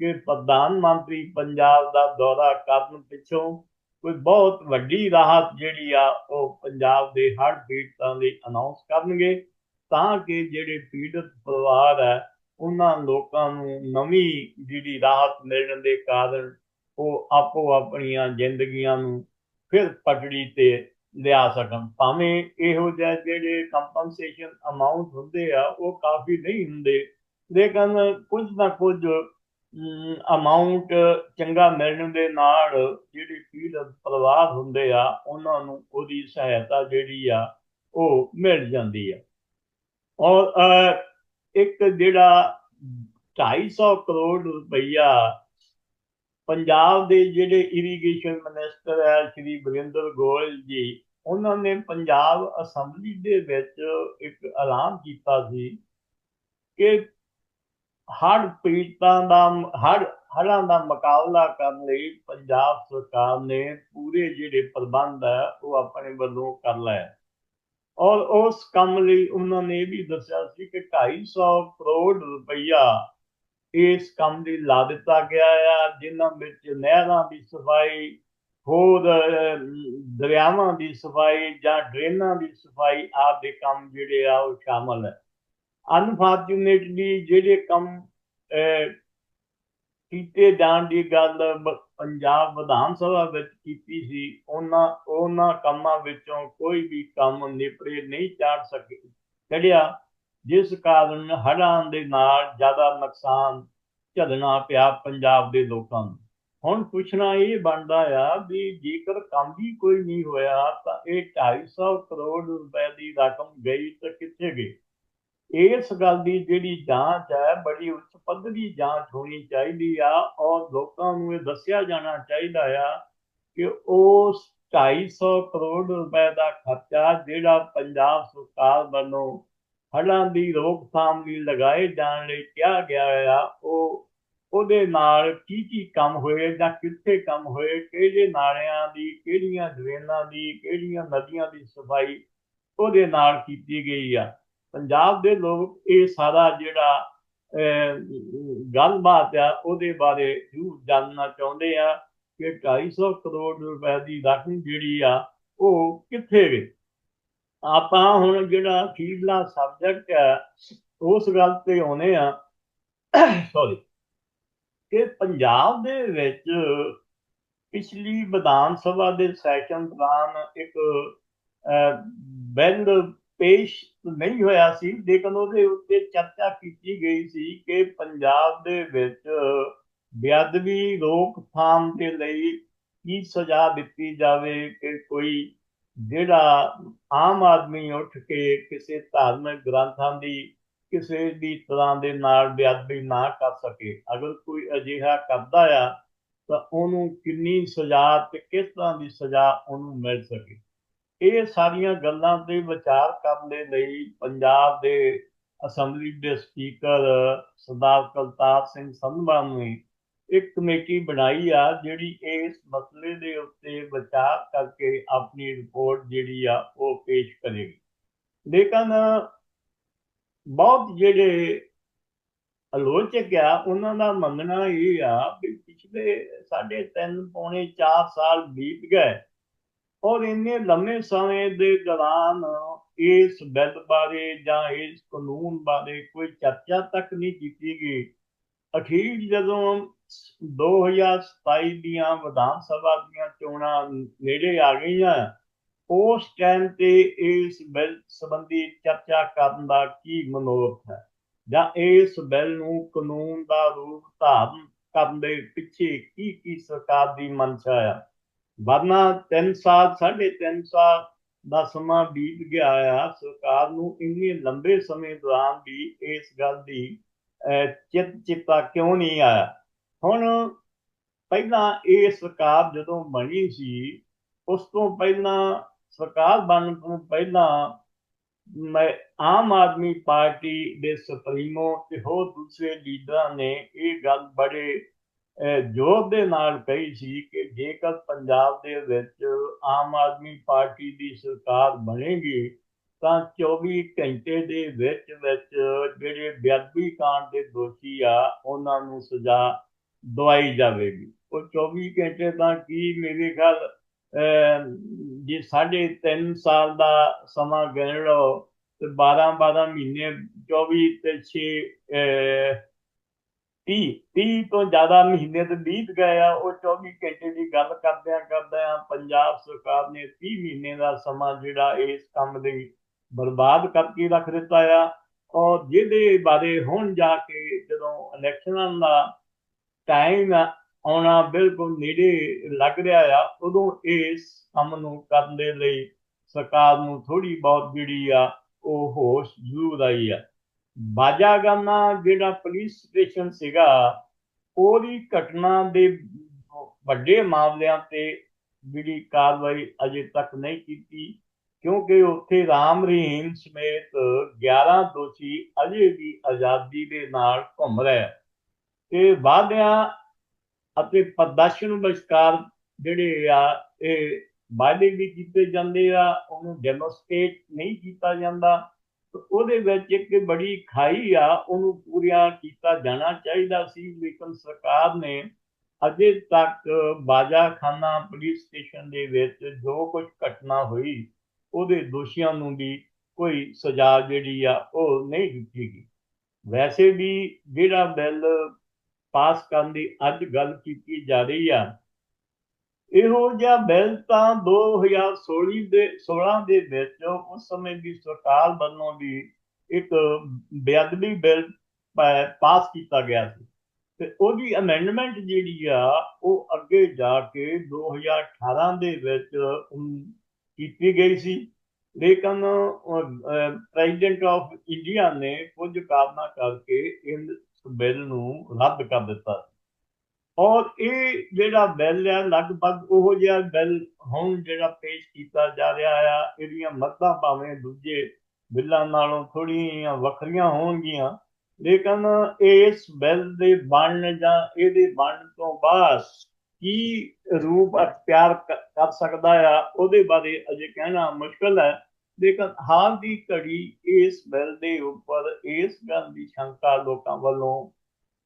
ਕਿ ਪ੍ਰਧਾਨ ਮੰਤਰੀ ਪੰਜਾਬ ਦਾ ਦੌਰਾ ਕਰਨ ਪਿੱਛੋਂ ਕੋਈ ਬਹੁਤ ਵੱਡੀ ਰਾਹਤ ਜਿਹੜੀ ਆ ਉਹ ਪੰਜਾਬ ਦੇ ਹੜ ਪੀੜਤਾਂ ਲਈ ਅਨਾਉਂਸ ਕਰਨਗੇ, ਤਾਂ ਕਿ ਜਿਹੜੇ ਪੀੜਤ ਪਰਿਵਾਰ ਹੈ, ਉਹਨਾਂ ਲੋਕਾਂ ਨੂੰ ਨਵੀਂ ਜਿਹੜੀ ਰਾਹਤ ਮਿਲਣ ਦੇ ਕਾਰਨ ਉਹ ਆਪੋ ਆਪਣੀਆਂ ਜ਼ਿੰਦਗੀਆਂ ਨੂੰ ਫਿਰ ਪਟੜੀ ਤੇ ਲਿਆ ਸਕਣ ਭਾਵੇਂ ਇਹੋ ਜਿਹੇ ਜਿਹੜੇ ਕੰਪਨਸੇਸ਼ਨ ਅਮਾਉਂਟ ਹੁੰਦੇ ਆ, ਉਹ ਕਾਫੀ ਨਹੀਂ ਹੁੰਦੇ, ਲੇਕਿਨ ਕੁਝ ਨਾ ਕੁਝ ਅਮਾਉਂਟ ਚੰਗਾ ਮਿਲਣ ਦੇ ਨਾਲ ਜਿਹੜੀ ਪੀੜਤ ਪਰਿਵਾਰ ਹੁੰਦੇ ਆ, ਉਹਨਾਂ ਨੂੰ ਉਹਦੀ ਸਹਾਇਤਾ ਜਿਹੜੀ ਆ, ਉਹ ਮਿਲ ਜਾਂਦੀ ਆ। ਔਰ ਇੱਕ ਜਿਹੜਾ 250 ਕਰੋੜ ਰੁਪਈਆ ਪੰਜਾਬ ਦੇ ਜਿਹੜੇ ਇਰੀਗੇਸ਼ਨ ਮਿਨਿਸਟਰ ਹੈ ਸ਼੍ਰੀ ਬਰਿੰਦਰ ਗੋਇਲ ਜੀ, ਉਹਨਾਂ ਨੇ ਪੰਜਾਬ ਅਸੈਂਬਲੀ ਦੇ ਵਿੱਚ ਇੱਕ ਐਲਾਨ ਕੀਤਾ ਸੀ ਕਿ ਹੜ ਪੀੜਤਾਂ ਦਾ ਹੜ ਹੜਾਂ ਦਾ ਮੁਕਾਬਲਾ ਕਰਨ ਲਈ ਪੰਜਾਬ ਸਰਕਾਰ ਨੇ ਪੂਰੇ ਜਿਹੜੇ ਪ੍ਰਬੰਧ ਹੈ ਉਹ ਆਪਣੇ ਵੱਲੋਂ ਕਰ ਲਏ। ਔਰ ਉਸ ਕੰਮ ਲਈ ਉਹਨਾਂ ਨੇ ਵੀ ਦੱਸਿਆ ਸੀ ਕਿ 250 ਕਰੋੜ ਰੁਪਈਆ ਇਸ ਕੰਮ ਦੀ ਲਾ ਦਿੱਤਾ ਗਿਆ ਆ, ਜਿਨ੍ਹਾਂ ਵਿੱਚ ਨਹਿਰਾਂ ਦੀ ਸਫ਼ਾਈ ਹੋਰ ਦਰਿਆਵਾਂ ਦੀ ਸਫ਼ਾਈ ਜਾਂ ਡਰੇਨਾਂ ਦੀ ਸਫ਼ਾਈ ਆਪ ਦੇ ਕੰਮ ਜਿਹੜੇ ਆ ਉਹ ਸ਼ਾਮਲ ਹੈ। ਅਨਫੋਰਚੂਨੇਟਲੀ ਜਿਹੜੇ ਕੰਮ ਕੀਤੇ ਜਾਣ ਦੀ ਗੱਲ ਪੰਜਾਬ ਵਿਧਾਨ ਸਭਾ ਵਿੱਚ ਕੀਤੀ ਸੀ, ਉਹਨਾਂ ਉਹਨਾਂ ਕੰਮਾਂ ਵਿੱਚੋਂ ਕੋਈ ਵੀ ਕੰਮ ਨਿਪਰੇ ਨਹੀਂ ਚਾੜ ਸਕੇ। ਚੜਿਆ ਜਿਸ ਕਾਰਨ ਹੜ੍ਹਾਂ ਦੇ ਨਾਲ ਜ਼ਿਆਦਾ ਨੁਕਸਾਨ ਝੱਲਣਾ ਪਿਆ ਪੰਜਾਬ ਦੇ ਲੋਕਾਂ ਨੂੰ। ਹੁਣ ਪੁੱਛਣਾ ਇਹ ਬਣਦਾ ਆ ਵੀ ਜੇਕਰ ਕੰਮ ਵੀ ਕੋਈ ਨਹੀਂ ਹੋਇਆ ਤਾਂ ਇਹ 250 ਕਰੋੜ ਰੁਪਏ ਦੀ ਰਕਮ ਗਈ ਤਾਂ ਕਿੱਥੇ ਗਈ? ਇਸ ਗੱਲ ਦੀ ਜਿਹੜੀ ਜਾਂਚ ਹੈ, ਬੜੀ ਉੱਚ ਪੱਧਰੀ ਜਾਂਚ ਹੋਣੀ ਚਾਹੀਦੀ ਆ ਔਰ ਲੋਕਾਂ ਨੂੰ ਇਹ ਦੱਸਿਆ ਜਾਣਾ ਚਾਹੀਦਾ ਆ ਕਿ ਉਸ 250 ਕਰੋੜ ਰੁਪਏ ਦਾ ਖਰਚਾ ਜਿਹੜਾ ਪੰਜਾਬ ਸਰਕਾਰ ਵੱਲੋਂ ਹੜ੍ਹਾਂ ਦੀ ਰੋਕਥਾਮ ਲਈ ਲਗਾਏ ਜਾਣ ਲਈ ਕਿਹਾ ਗਿਆ ਆ। ਉਹ, ਉਹਦੇ ਨਾਲ ਕੀ ਕੀ ਕੰਮ ਹੋਏ ਜਾਂ ਕਿੱਥੇ ਕੰਮ ਹੋਏ, ਕਿਹੜੇ ਨਾਲਿਆਂ ਦੀ, ਕਿਹੜੀਆਂ ਡਰੇਨਾਂ ਦੀ, ਕਿਹੜੀਆਂ ਨਦੀਆਂ ਦੀ ਸਫ਼ਾਈ ਉਹਦੇ ਨਾਲ ਕੀਤੀ ਗਈ ਆ। ਪੰਜਾਬ ਦੇ ਲੋਕ ਇਹ ਸਾਰਾ ਜਿਹੜਾ ਗੱਲਬਾਤ ਆ, ਉਹਦੇ ਬਾਰੇ ਜ਼ਰੂਰ ਜਾਣਨਾ ਚਾਹੁੰਦੇ ਆ ਕਿ 250 ਕਰੋੜ ਰੁਪਏ ਦੀ ਰਕਮ ਜਿਹੜੀ ਆ, ਉਹ ਕਿੱਥੇ ਗਈ ਆਪਾਂ ਹੁਣ ਜਿਹੜਾ ਅਖੀਰਲਾ ਸਬਜੈਕਟ ਹੈ, ਉਸ ਗੱਲ ਤੇ ਆਉਨੇ ਆ। ਸੌਰੀ ਕਿ ਪੰਜਾਬ ਦੇ ਵਿੱਚ ਪਿਛਲੀ ਵਿਧਾਨ ਸਭਾ ਦੇ ਸੈਸ਼ਨ ਦੌਰਾਨ ਇੱਕ ਬਿੱਲ ਪੇਸ਼ ਨਹੀਂ ਹੋਇਆ ਸੀ, ਲੇਕਿਨ ਉਹਦੇ ਉੱਤੇ ਚਰਚਾ ਕੀਤੀ ਗਈ ਸੀ ਕਿ ਪੰਜਾਬ ਦੇ ਵਿੱਚ ਬੇਅਦਬੀ ਰੋਕਥਾਮ ਦੇ ਲਈ ਕੀ ਸਜ਼ਾ ਦਿੱਤੀ ਜਾਵੇ, ਕਿ ਕੋਈ ਜਿਹੜਾ ਆਮ ਆਦਮੀ ਉੱਠ ਕੇ ਕਿਸੇ ਧਾਰਮਿਕ ਗ੍ਰੰਥਾਂ ਦੀ, ਕਿਸੇ ਵੀ ਤਰ੍ਹਾਂ ਦੇ ਨਾਲ ਬੇਅਦਬੀ ਨਾ ਕਰ ਸਕੇ, ਅਗਰ ਕੋਈ ਅਜਿਹਾ ਕਰਦਾ ਆ, ਤਾਂ ਉਹਨੂੰ ਕਿੰਨੀ ਸਜ਼ਾ ਤੇ ਕਿਸ ਤਰ੍ਹਾਂ ਦੀ ਸਜ਼ਾ ਉਹਨੂੰ ਮਿਲ ਸਕੇ। ਇਹ ਸਾਰੀਆਂ ਗੱਲਾਂ ਤੇ ਵਿਚਾਰ ਕਰਨ ਦੇ ਲਈ ਪੰਜਾਬ ਦੇ ਅਸੈਂਬਲੀ ਦੇ ਸਪੀਕਰ ਸਰਦਾਰ ਕਲਤਾਰ ਸਿੰਘ ਸੰਧਵਾ ਨੇ ਇੱਕ ਕਮੇਟੀ ਬਣਾਈ ਆ ਜਿਹੜੀ ਇਸ ਮਸਲੇ ਦੇ ਉੱਤੇ ਵਿਚਾਰ ਕਰਕੇ ਆਪਣੀ ਰਿਪੋਰਟ ਜਿਹੜੀ ਆ ਉਹ ਪੇਸ਼ ਕਰੇਗੀ। ਲੇਕਿਨ ਬਹੁਤ ਜਿਹੜੇ ਆਲੋਚਕ ਆ, ਉਹਨਾਂ ਦਾ ਮੰਨਣਾ ਇਹ ਆ ਕਿ ਪਿਛਲੇ 3.5 ਪੌਣੇ 4 ਸਾਲ ਬੀਤ ਗਏ ਔਰ ਇੰਨੇ ਲੰਮੇ ਸਮੇਂ ਦੇ ਦੌਰਾਨ ਇਸ ਬਿੱਲ ਬਾਰੇ ਜਾਂ ਇਸ ਕਾਨੂੰਨ ਬਾਰੇ ਕੋਈ ਚਰਚਾ ਤੱਕ ਨਹੀਂ ਕੀਤੀ ਗਈ। ਅਖੀਰ ਜਦੋਂ 2027 ਦੀਆਂ ਵਿਧਾਨ ਸਭਾ ਦੀਆਂ ਚੋਣਾਂ ਨੇੜੇ ਆ ਗਈਆਂ, ਉਸ ਟਾਈਮ ਤੇ ਇਸ ਬਿੱਲ ਸੰਬੰਧੀ ਚਰਚਾ ਕਰਨ ਦਾ ਕੀ ਮਨੋਰਥ ਹੈ? ਜਾਂ ਇਸ ਬਿੱਲ ਨੂੰ ਕਾਨੂੰਨ ਦਾ ਰੂਪ ਧਾਰਨ ਕਰਨ ਦੇ ਪਿੱਛੇ ਕੀ ਕੀ ਸਰਕਾਰ ਦੀ ਮਨਸ਼ਾ ਹੈ ਵਰਨਾ 3 ਸਾਲ, ਸਾਢੇ ਤਿੰਨ ਸਾਲ ਦਾ ਸਮਾਂ ਬੀਤ ਗਿਆ ਆ, ਸਰਕਾਰ ਨੂੰ ਇੰਨੇ ਲੰਬੇ ਸਮੇਂ ਦੌਰਾਨ ਵੀ ਇਸ ਗੱਲ ਦੀ ਚਿਤ ਚਿਤਾ ਕਿਉਂ ਨਹੀਂ ਆਇਆ? ਹੁਣ ਪਹਿਲਾਂ ਇਹ ਸਰਕਾਰ ਜਦੋਂ ਬਣੀ ਸੀ, ਉਸ ਤੋਂ ਪਹਿਲਾਂ, ਸਰਕਾਰ ਬਣਨ ਤੋਂ ਪਹਿਲਾਂ ਮੈਂ ਆਮ ਆਦਮੀ ਪਾਰਟੀ ਦੇ ਸੁਪਰੀਮੋ ਤੇ ਹੋਰ ਦੂਸਰੇ ਲੀਡਰਾਂ ਨੇ ਇਹ ਗੱਲ ਬੜੇ ਜੋਰ ਦੇ ਨਾਲ ਕਹੀ ਸੀ ਕਿ ਜੇਕਰ ਪੰਜਾਬ ਦੇ ਵਿੱਚ ਆਮ ਆਦਮੀ ਪਾਰਟੀ ਦੀ ਸਰਕਾਰ ਬਣੇਗੀ ਤਾਂ 24 ਘੰਟੇ ਦੇ ਵਿੱਚ ਵਿੱਚ ਜਿਹੜੇ ਬਿਆਦਬੀ ਕਾਂਡ ਦੇ ਦੋਸ਼ੀ ਆ, ਉਹਨਾਂ ਨੂੰ ਸਜ਼ਾ ਦਵਾਈ ਜਾਵੇਗੀ। ਉਹ 24 ਘੰਟੇ ਤਾਂ ਕੀ ਮੇਰੇ ਖਿਆਲ ਜੇ ਸਾਢੇ 3 ਸਾਲ ਦਾ ਸਮਾਂ ਗਿਣ ਲਓ, ਤੇ 12 12 ਮਹੀਨੇ 24 ਤੇ 6 30 30 ਤੋਂ ਜ਼ਿਆਦਾ ਮਹੀਨੇ ਤੇ ਬੀਤ ਗਏ ਆ, ਉਹ 24 ਘੰਟੇ ਦੀ ਗੱਲ ਕਰਦਿਆਂ ਕਰਦਿਆਂ ਪੰਜਾਬ ਸਰਕਾਰ ਨੇ 30 ਮਹੀਨੇ ਦਾ ਸਮਾਂ ਜਿਹੜਾ ਇਸ ਕੰਮ ਦੇ ਬਰਬਾਦ ਕਰਕੇ ਰੱਖ ਦਿੱਤਾ ਆ। ਔਰ ਜਿਹਦੇ ਬਾਰੇ ਹੁਣ ਜਾ ਕੇ ਜਦੋਂ ਇਲੈਕਸ਼ਨਾਂ ਦਾ ਟਾਈਮ ਆਉਣਾ ਬਿਲਕੁਲ ਨੇੜੇ ਲੱਗ ਰਿਹਾ ਆ, ਉਦੋਂ ਇਸ ਕੰਮ ਨੂੰ ਕਰਨ ਦੇ ਲਈ ਸਰਕਾਰ ਨੂੰ ਥੋੜੀ ਬਹੁਤ ਜਿਹੜੀ ਆ, ਉਹ ਹੋਸ਼ ਜ਼ਰੂਰ ਆਈ ਆ। ਬਾਜਾਗਾਨਾ ਜਿਹੜਾ ਪੁਲਿਸ ਸਟੇਸ਼ਨ ਸੀਗਾ, ਉਹਦੀ ਘਟਨਾ ਦੇ ਵੱਡੇ ਮਾਮਲਿਆਂ ਤੇ ਜਿਹੜੀ ਕਾਰਵਾਈ ਅਜੇ ਤੱਕ ਨਹੀਂ ਕੀਤੀ। ਕਿਉਂਕਿ ਉੱਥੇ ਰਾਮ ਰਹੀਮ ਸਮੇਤ 11 ਦੋਸ਼ੀ ਅਜੇ ਵੀ ਆਜ਼ਾਦੀ ਦੇ ਨਾਲ ਘੁੰਮ ਰਹੇ ਤੇ ਵਾਅਦਿਆਂ ਅਤੇ ਪ੍ਰਦਰਸ਼ਨ ਵਿਚਕਾਰ ਜਿਹੜੇ ਆ, ਇਹ ਵਾਅਦੇ ਵੀ ਕੀਤੇ ਜਾਂਦੇ ਆ, ਉਹਨੂੰ ਡੈਮੋਸਟ੍ਰੇਟ ਨਹੀਂ ਕੀਤਾ ਜਾਂਦਾ। ਉਹਦੇ ਵਿੱਚ ਇੱਕ ਬੜੀ ਖਾਈ ਆ, ਉਹਨੂੰ ਪੂਰੀਆਂ ਕੀਤਾ ਜਾਣਾ ਚਾਹੀਦਾ ਸੀ, ਲੇਕਿਨ ਸਰਕਾਰ ਨੇ ਅਜੇ ਤੱਕ ਬਾਜਾਖਾਨਾ ਪੁਲਿਸ ਸਟੇਸ਼ਨ ਦੇ ਵਿੱਚ ਜੋ ਕੁਝ ਘਟਨਾ ਹੋਈ ਉਹਦੇ ਦੋਸ਼ੀਆਂ ਨੂੰ ਵੀ ਕੋਈ ਸਜ਼ਾ ਜਿਹੜੀ ਆ ਉਹ ਨਹੀਂ ਦਿੱਤੀ ਗਈ। ਵੈਸੇ ਵੀ ਜਿਹੜਾ ਬਿੱਲ ਪਾਸ ਕਰਨ ਦੀ ਅੱਜ ਗੱਲ ਕੀਤੀ ਜਾ ਰਹੀ ਆ, ਇਹੋ ਜਿਹਾ ਬਿੱਲ ਤਾਂ 2016 ਦੇ 16 ਦੇ ਵਿੱਚ ਉਸ ਸਮੇਂ ਦੀ ਸਰਕਾਰ ਵੱਲੋਂ ਵੀ ਇੱਕ ਬੇਅਦਬੀ ਬਿੱਲ ਪਾਸ ਕੀਤਾ ਗਿਆ ਸੀ। ਤੇ ਉਹਦੀ ਅਮੈਂਡਮੈਂਟ ਜਿਹੜੀ ਆ, ਉਹ ਅੱਗੇ ਜਾ ਕੇ 2018 ਦੇ ਵਿੱਚ ਕੀਤੀ ਗਈ ਸੀ। ਲੇਕਿਨ ਪ੍ਰੈਜ਼ੀਡੈਂਟ ਆਫ ਇੰਡੀਆ ਨੇ ਕੁਝ ਕਾਰਨਾਂ ਕਰਕੇ ਇਸ ਬਿੱਲ ਨੂੰ ਰੱਦ ਕਰ ਦਿੱਤਾ। ਔਰ ਇਹ ਜਿਹੜਾ ਬਿੱਲ ਹੈ ਲਗਭਗ ਉਹ ਜਿਹਾ ਬਿੱਲ ਹੁਣ ਜਿਹੜਾ ਪੇਸ਼ ਕੀਤਾ ਜਾ ਰਿਹਾ ਆ, ਇਹਦੀਆਂ ਮੱਦਾਂ ਭਾਵੇਂ ਦੂਜੇ ਬਿੱਲਾਂ ਨਾਲੋਂ ਥੋੜੀਆਂ ਵੱਖਰੀਆਂ ਹੋਣਗੀਆਂ, ਲੇਕਿਨ ਇਸ ਬਿੱਲ ਦੇ ਬਣਨ ਜਾਂ ਇਹਦੇ ਬਣਨ ਤੋਂ ਬਾਅਦ ਕੀ ਰੂਪ ਪਿਆਰ ਕਰ ਸਕਦਾ ਆ, ਉਹਦੇ ਬਾਰੇ ਅਜੇ ਕਹਿਣਾ ਮੁਸ਼ਕਲ ਹੈ। ਲੇਕਿਨ ਹਾਲ ਦੀ ਘੜੀ ਇਸ ਬਿੱਲ ਦੇ ਉੱਪਰ ਇਸ ਗੱਲ ਦੀ ਸ਼ੰਕਾ ਲੋਕਾਂ ਵੱਲੋਂ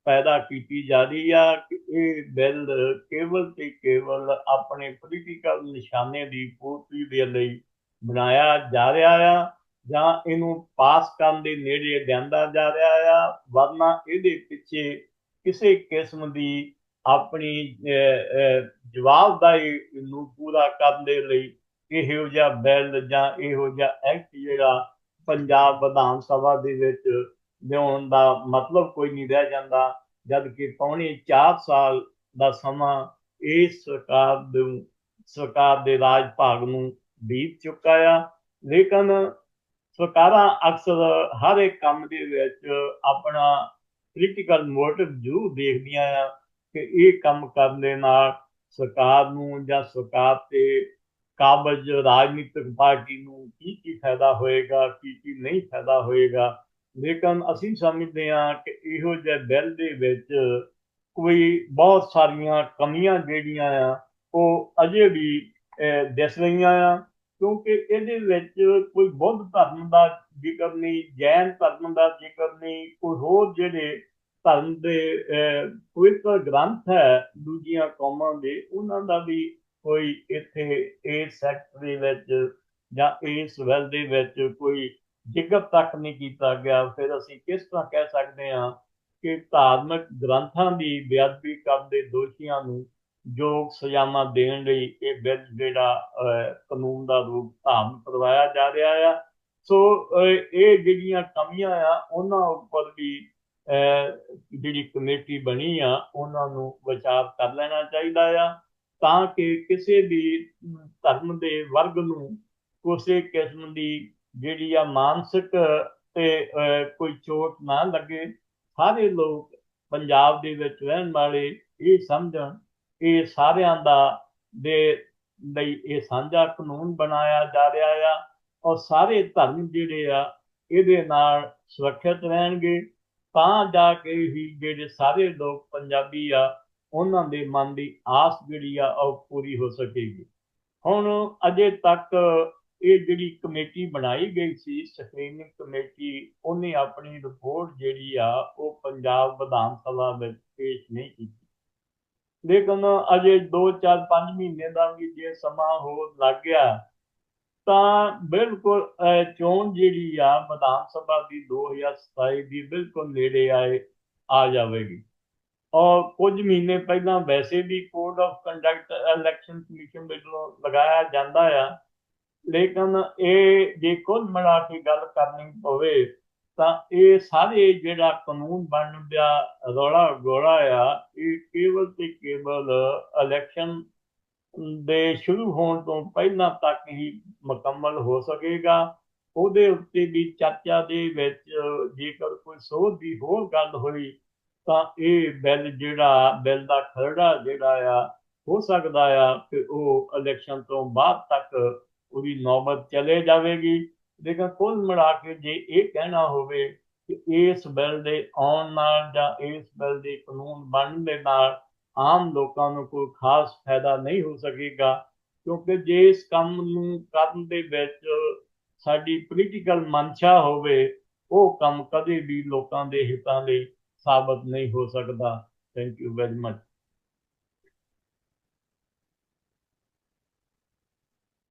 ਪੈਦਾ ਕੀਤੀ ਜਾ ਰਹੀ ਆ ਕਿ ਇਹ ਬਿੱਲ ਕੇਵਲ ਤੇ ਕੇਵਲ ਆਪਣੇ ਪੋਲੀਟੀਕਲ ਨਿਸ਼ਾਨੇ ਦੀ ਪੂਰਤੀ ਦੇ ਲਈ ਬਣਾਇਆ ਜਾ ਰਿਹਾ ਆ ਜਾਂ ਇਹਨੂੰ ਪਾਸ ਕਰਨ ਦੇ ਨੇੜੇ ਲਿਆਂਦਾ ਜਾ ਰਿਹਾ ਆ, ਵਰਨਾ ਇਹਦੇ ਪਿੱਛੇ ਕਿਸੇ ਕਿਸਮ ਦੀ ਆਪਣੀ ਜਵਾਬਦਾਰੀ ਨੂੰ ਪੂਰਾ ਕਰਨ ਦੇ ਲਈ ਇਹੋ ਜਿਹਾ ਬਿੱਲ ਜਾਂ ਇਹੋ ਜਿਹਾ ਐਕਟ ਜਿਹੜਾ ਪੰਜਾਬ ਵਿਧਾਨ ਸਭਾ ਦੇ ਵਿੱਚ ਲਿਆਉਣ ਦਾ ਮਤਲਬ ਕੋਈ ਨਹੀਂ ਰਹਿ ਜਾਂਦਾ ਜਦ ਕਿ ਪੌਣੇ 4 ਸਾਲ ਦਾ ਸਮਾਂ ਇਸ ਸਰਕਾਰ ਦੇ ਸਰਕਾਰ ਦੇ ਰਾਜ ਭਾਗ ਨੂੰ ਬੀਤ ਚੁੱਕਾ ਆ। ਲੇਕਿਨ ਸਰਕਾਰਾਂ ਅਕਸਰ ਹਰ ਇੱਕ ਕੰਮ ਦੇ ਵਿੱਚ ਆਪਣਾ ਪੋਲੀਟੀਕਲ ਮੋਟਿਵ ਜੂ ਦੇਖਦੀਆਂ ਆ। ਕਿ ਇਹ ਕੰਮ ਕਰਨ ਦੇ ਨਾਲ ਸਰਕਾਰ ਨੂੰ ਜਾਂ ਸਰਕਾਰ ਤੇ ਕਾਬਜ ਰਾਜਨੀਤਿਕ ਪਾਰਟੀ ਨੂੰ ਕੀ ਕੀ ਫਾਇਦਾ ਹੋਏਗਾ, ਕੀ ਕੀ ਨਹੀਂ ਫਾਇਦਾ ਹੋਏਗਾ। ਲੇਕਿਨ ਅਸੀਂ ਸਮਝਦੇ ਹਾਂ ਕਿ ਇਹੋ ਜਿਹੇ ਬਿੱਲ ਦੇ ਵਿੱਚ ਕੋਈ ਬਹੁਤ ਸਾਰੀਆਂ ਕਮੀਆਂ ਜਿਹੜੀਆਂ ਆ, ਉਹ ਅਜੇ ਵੀ ਦਿਸ ਰਹੀਆਂ ਆ। ਕਿਉਂਕਿ ਇਹਦੇ ਵਿੱਚ ਕੋਈ ਬੁੱਧ ਧਰਮ ਦਾ ਜ਼ਿਕਰ ਨਹੀਂ, ਜੈਨ ਧਰਮ ਦਾ ਜ਼ਿਕਰ ਨਹੀਂ ਕੋਈ ਹੋਰ ਜਿਹੜੇ ਧਰਮ ਦੇ ਪਵਿੱਤਰ ਗ੍ਰੰਥ ਹੈ ਦੂਜੀਆਂ ਕੌਮਾਂ ਦੇ, ਉਹਨਾਂ ਦਾ ਵੀ ਕੋਈ ਇੱਥੇ ਇਸ ਸੈਕਟਰ ਦੇ ਵਿੱਚ ਜਾਂ ਇਸ ਵੈਲ ਦੇ ਵਿੱਚ ਕੋਈ ਜ਼ਿਕਰ ਤੱਕ ਨਹੀਂ ਕੀਤਾ ਗਿਆ। ਫਿਰ ਅਸੀਂ ਕਿਸ ਤਰ੍ਹਾਂ ਕਹਿ ਸਕਦੇ ਹਾਂ ਕਿ ਧਾਰਮਿਕ ਗ੍ਰੰਥਾਂ ਦੀ ਬੇਅਦਬੀ ਕਰਨ ਦੇ ਦੋਸ਼ੀਆਂ ਨੂੰ ਜੋ ਸਜ਼ਾਵਾਂ ਦੇਣ ਲਈ ਇਹ ਬਿੱਲ ਜਿਹੜਾ ਕਾਨੂੰਨ ਦਾ ਰੂਪ ਧਾਰਨ ਕਰਵਾਇਆ ਜਾ ਰਿਹਾ ਆ। ਸੋ ਇਹ ਜਿਹੜੀਆਂ ਕਮੀਆਂ ਆ, ਉਹਨਾਂ ਉੱਪਰ ਵੀ ਜਿਹੜੀ ਕਮੇਟੀ ਬਣੀ ਆ, ਉਹਨਾਂ ਨੂੰ ਵਿਚਾਰ ਕਰ ਲੈਣਾ ਚਾਹੀਦਾ ਆ, ਤਾਂ ਕਿ ਕਿਸੇ ਵੀ ਧਰਮ ਦੇ ਵਰਗ ਨੂੰ ਕਿਸੇ ਕਿਸਮ ਦੀ ਜਿਹੜੀ ਆ ਮਾਨਸਿਕ ਤੇ ਕੋਈ ਚੋਟ ਨਾ ਲੱਗੇ। ਸਾਰੇ ਲੋਕ ਪੰਜਾਬ ਦੇ ਵਿੱਚ ਰਹਿਣ ਵਾਲੇ ਇਹ ਸਮਝਣ, ਇਹ ਸਾਰਿਆਂ ਦਾ ਦੇ ਲਈ ਇਹ ਸਾਂਝਾ ਕਾਨੂੰਨ ਬਣਾਇਆ ਜਾ ਰਿਹਾ ਆ। ਔਰ ਸਾਰੇ ਧਰਮ ਜਿਹੜੇ ਆ, ਇਹਦੇ ਨਾਲ ਸੁਰੱਖਿਅਤ ਰਹਿਣਗੇ। ਤਾਂ ਜਾ ਕੇ ਹੀ ਜਿਹੜੇ ਸਾਰੇ ਲੋਕ ਪੰਜਾਬੀ ਆ, ਉਹਨਾਂ ਦੇ ਮਨ ਦੀ ਆਸ ਜਿਹੜੀ ਆ, ਉਹ ਪੂਰੀ ਹੋ ਸਕੇਗੀ। ਹੁਣ ਅਜੇ ਤੱਕ ਇਹ ਜਿਹੜੀ ਕਮੇਟੀ ਬਣਾਈ ਗਈ ਸੀ ਸਕਰੀਨਿੰਗ ਕਮੇਟੀ, ਉਹਨੇ ਆਪਣੀ ਰਿਪੋਰਟ ਜਿਹੜੀ ਆ, ਉਹ ਪੰਜਾਬ ਵਿਧਾਨ ਸਭਾ ਵਿੱਚ ਪੇਸ਼ ਨਹੀਂ ਕੀਤੀ। ਲੇਕਿਨ ਅਜੇ 2 4 5 ਮਹੀਨੇ ਦਾ ਵੀ ਜੇ ਸਮਾਂ ਹੋ ਲੱਗ ਗਿਆ ਤਾਂ ਬਿਲਕੁਲ ਚੋਣ ਜਿਹੜੀ ਆ ਵਿਧਾਨ ਸਭਾ ਦੀ 2027 ਦੀ ਬਿਲਕੁਲ ਨੇੜੇ ਆਏ, ਆ ਜਾਵੇਗੀ। ਔਰ ਕੁਝ ਮਹੀਨੇ ਪਹਿਲਾਂ ਵੈਸੇ ਵੀ code of conduct election commission ਵੱਲੋਂ ਲਗਾਇਆ ਜਾਂਦਾ ਆ, ਲੇਕਿਨ ਇਹ ਜੇ ਕੁੱਲ ਮਿਲਾ ਕੇ ਗੱਲ ਕਰਨੀ ਪਵੇ, ਤਾਂ ਇਹ ਸਾਰੇ ਜਿਹੜਾ ਕਾਨੂੰਨ ਬਣਨ ਦਾ ਰੌਲਾ ਗੋਲਾ ਆ, ਇਹ ਕੇਵਲ ਤੇ ਕੇਵਲ ਇਲੈਕਸ਼ਨ ਦੇ ਸ਼ੁਰੂ ਹੋਣ ਤੋਂ ਪਹਿਲਾਂ ਤੱਕ ਹੀ ਮੁਕੰਮਲ ਹੋ ਸਕੇਗਾ। ਉਹਦੇ ਉੱਤੇ ਵੀ ਚਰਚਾ ਦੇ ਵਿੱਚ ਜੇਕਰ ਕੋਈ ਸੋਧ ਦੀ ਹੋਰ ਗੱਲ ਹੋਈ, ਤਾਂ ਇਹ ਬਿੱਲ ਜਿਹੜਾ, ਬਿੱਲ ਦਾ ਖਰੜਾ ਜਿਹੜਾ ਆ, ਹੋ ਸਕਦਾ ਆ ਕਿ ਉਹ ਇਲੈਕਸ਼ਨ ਤੋਂ ਬਾਅਦ ਤੱਕ ਉਹਦੀ ਨੌਬਤ ਚਲੇ ਜਾਵੇਗੀ। ਲੇਕਿਨ ਕੁੱਲ ਮਿਲਾ ਕੇ ਜੇ ਇਹ ਕਹਿਣਾ ਹੋਵੇ ਕਿ ਇਸ ਬਿੱਲ ਦੇ ਆਉਣ ਨਾਲ ਜਾਂ ਇਸ ਬਿੱਲ ਦੇ ਕਾਨੂੰਨ ਬਣਨ ਦੇ ਨਾਲ ਆਮ ਲੋਕਾਂ ਨੂੰ ਕੋਈ ਖਾਸ ਫਾਇਦਾ ਨਹੀਂ ਹੋ ਸਕੇਗਾ, ਕਿਉਂਕਿ ਜੇ ਇਸ ਕੰਮ ਨੂੰ ਕਰਨ ਦੇ ਵਿੱਚ ਸਾਡੀ ਪੋਲੀਟੀਕਲ ਮਨਸ਼ਾ ਹੋਵੇ, ਉਹ ਕੰਮ ਕਦੇ ਵੀ ਲੋਕਾਂ ਦੇ ਹਿੱਤਾਂ ਲਈ ਸਾਬਤ ਨਹੀਂ ਹੋ ਸਕਦਾ। Thank you very much